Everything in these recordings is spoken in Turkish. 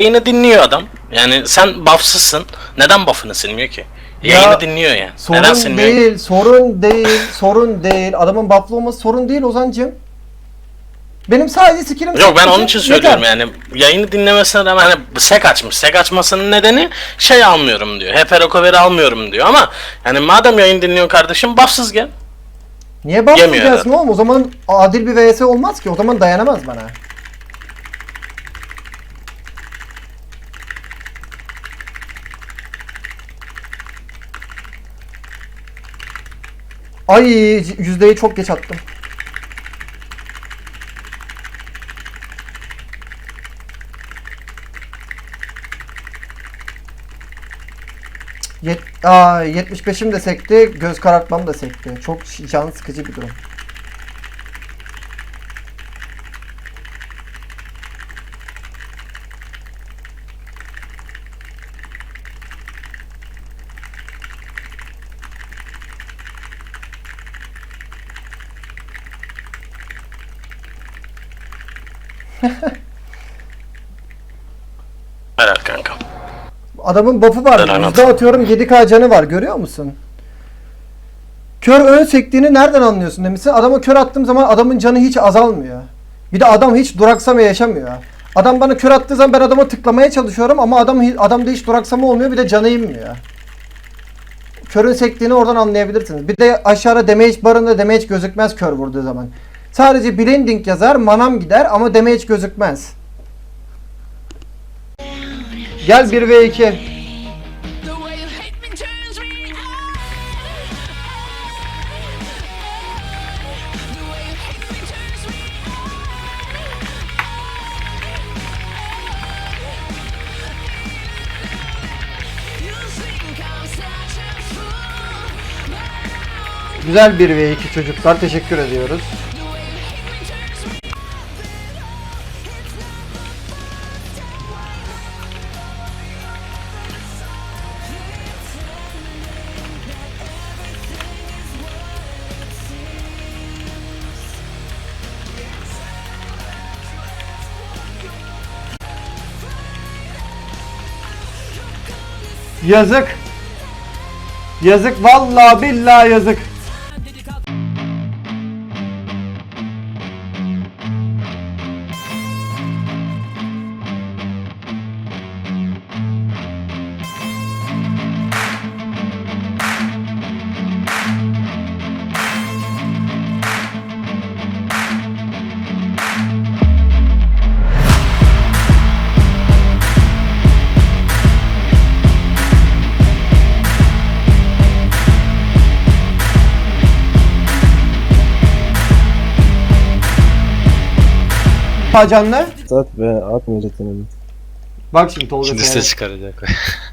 Yayını dinliyor adam. Yani sen buffsızsın. Neden buff'ını silmiyor ki? Yayını Ya, dinliyor ya. Sorun Neden silmiyor? ki? değil, sorun değil, sorun değil. Adamın buff'lı olması sorun değil Ozancığım. Benim sadece skillim Yok ben onun için söylüyorum yani yayını dinlemesine rağmen hani sek açmış. Sek açmasının nedeni şey almıyorum diyor. Hep recovery almıyorum diyor ama yani madem yayın dinliyor kardeşim buffsız gel. Niye Yemiyor gelsin oğlum? O zaman adil bir vs olmaz ki. O zaman dayanamaz bana. Ay yüzdeyi çok geç attım. Yet Aa, 75'im de sekti, göz karartmam da sekti. Çok can sıkıcı bir durum. Helal kanka. Adamın buff'ı var. Yüzde atıyorum 7k canı var. Görüyor musun? Kör ön sektiğini nereden anlıyorsun demişsin. Adama kör attığım zaman adamın canı hiç azalmıyor. Bir de adam hiç duraksama yaşamıyor. Adam bana kör attığı zaman ben adama tıklamaya çalışıyorum ama adam adamda hiç duraksama olmuyor bir de canı inmiyor. Körün sektiğini oradan anlayabilirsiniz. Bir de aşağıda damage barında damage gözükmez kör vurduğu zaman. Sadece blending yazar, manam gider ama damage gözükmez. Gel 1 ve 2. The way you hate me turns me on. The way you hate me turns me on. You think I'm such a fool. Güzel 1 ve 2 çocuklar. Teşekkür ediyoruz. Yazık. Yazık vallahi billahi yazık. Hacanlı. Sat ve atmayacak denedim. Bak şimdi Tolga Şimdi sana. ses çıkaracak.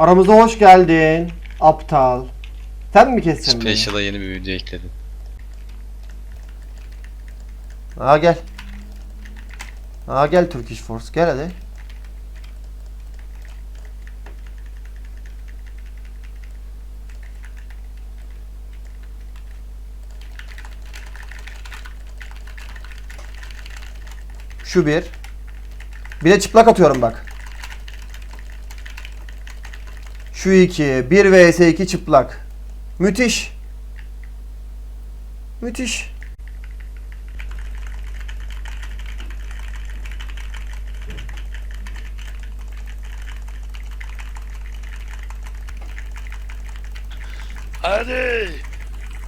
Aramıza hoş geldin. Aptal. Sen mi keseceksin beni? Special'a yeni bir video ekledim. Aa gel. Aa gel Turkish Force gel hadi. Şu bir. Bir de çıplak atıyorum bak. Şu iki. 1 vs 2 çıplak. Müthiş. Müthiş. Hadi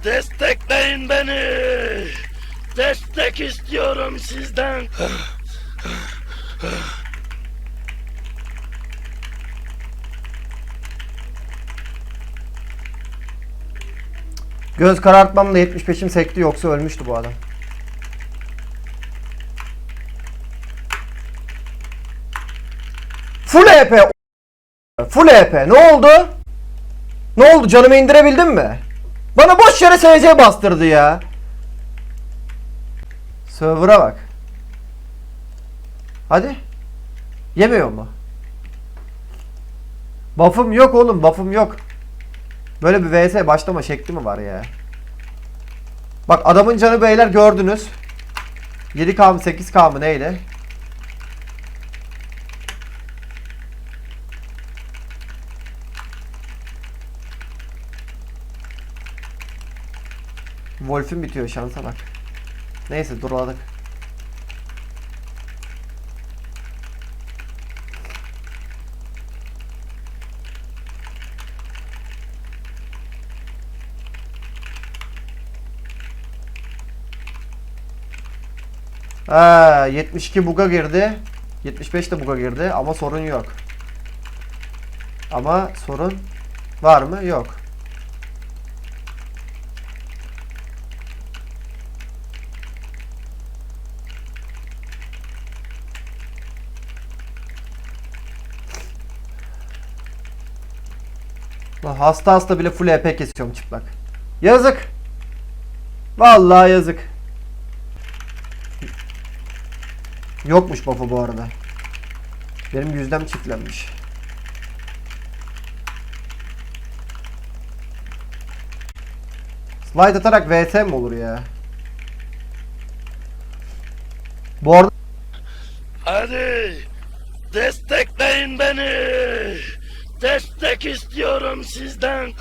destekleyin beni. Destek istiyorum sizden. Göz karartmamla 75'im sekti yoksa ölmüştü bu adam. Full EP Full EP ne oldu? Ne oldu canımı indirebildin mi? Bana boş yere SC bastırdı ya. Server'a bak. Hadi. Yemiyor mu? Buff'ım yok oğlum buff'ım yok. Böyle bir VS başlama şekli mi var ya? Bak adamın canı beyler gördünüz. 7K mı 8K mı neyle? Wolf'ün bitiyor şansa bak. Neyse durladık. Ha, 72 buga girdi. 75 de buga girdi ama sorun yok. Ama sorun var mı? Yok. Hasta hasta bile full EP kesiyorum çıplak. Yazık. Vallahi yazık. Yokmuş buff'u bu arada. Benim yüzdem çiftlenmiş. Slide atarak VS mi olur ya? Bu arada Hadi destekleyin beni. Destek istiyorum sizden.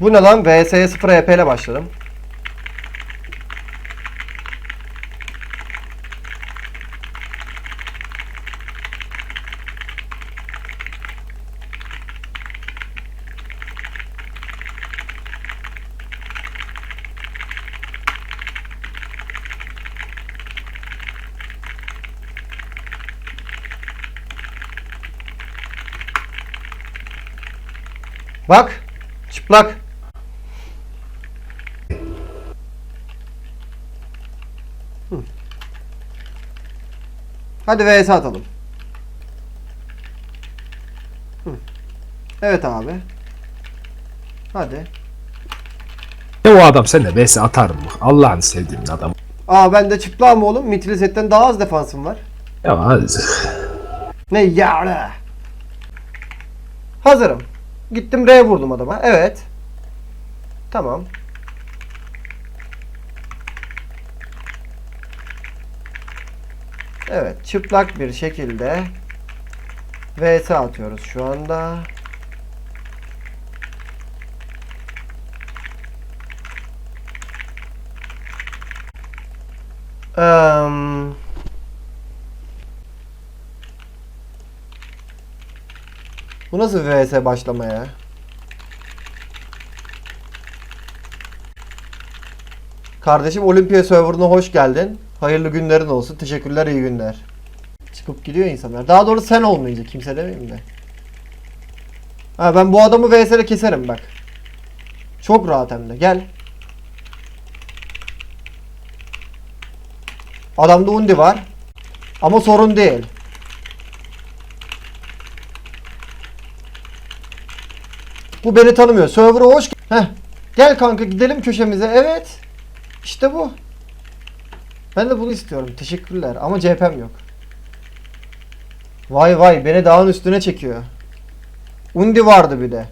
Bu ne lan? VS'ye 0 EP ile başladım. Bak. Çıplak. Hadi vs atalım. Hı. Evet abi. Hadi. Ne o adam sen de vs atar mı? Allah'ını sevdiğim adam. Aa ben de çıplağım oğlum. Mitrizet'ten daha az defansım var. Ya hadi. Ne yara? Hazırım. Gittim R vurdum adama. Evet. Tamam. Evet, çıplak bir şekilde VS atıyoruz şu anda. Eee Bu nasıl vs başlama ya? Kardeşim Olimpiya serverına hoş geldin. Hayırlı günlerin olsun. Teşekkürler, iyi günler. Çıkıp gidiyor insanlar. Daha doğrusu sen olmayınca kimse demeyeyim de. Ha ben bu adamı vs'le keserim bak. Çok rahat hem de. Gel. Adamda undi var. Ama sorun değil. Bu beni tanımıyor. Server'a hoş Heh. Gel kanka gidelim köşemize. Evet. İşte bu. Ben de bunu istiyorum. Teşekkürler. Ama CHP'm yok. Vay vay beni dağın üstüne çekiyor. Undi vardı bir de.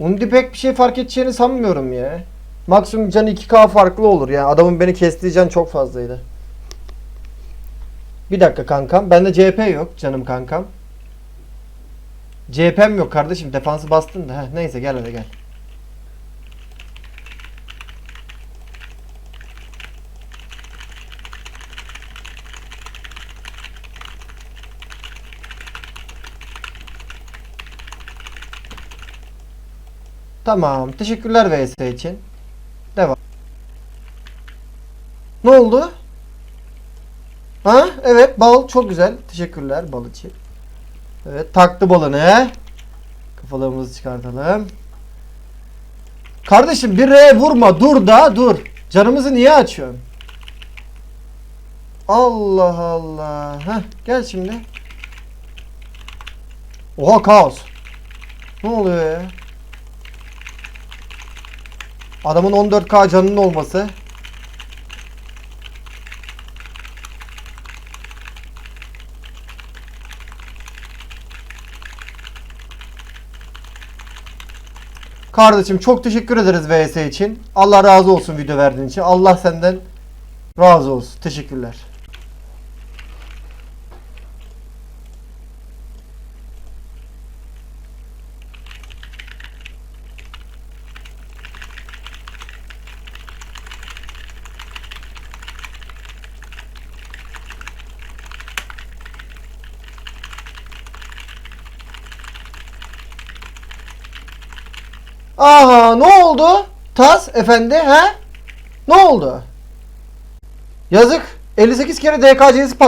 Undi pek bir şey fark edeceğini sanmıyorum ya. Maksimum can 2K farklı olur yani. Adamın beni kestiği can çok fazlaydı. Bir dakika kankam. Bende CHP yok canım kankam. CHP'm yok kardeşim. Defansı bastın da. Heh, neyse gel hadi gel. Tamam. Teşekkürler VS için. Devam. Ne oldu? Ha? Evet bal çok güzel. Teşekkürler bal için. Evet taktı balını. Kafalarımızı çıkartalım. Kardeşim bir R vurma dur da dur. Canımızı niye açıyorsun? Allah Allah. Heh, gel şimdi. Oha kaos. Ne oluyor ya? Adamın 14k canının olması. Kardeşim çok teşekkür ederiz VS için. Allah razı olsun video verdiğin için. Allah senden razı olsun. Teşekkürler. Aha ne oldu? Tas efendi he? Ne oldu? Yazık. 58 kere DKC'si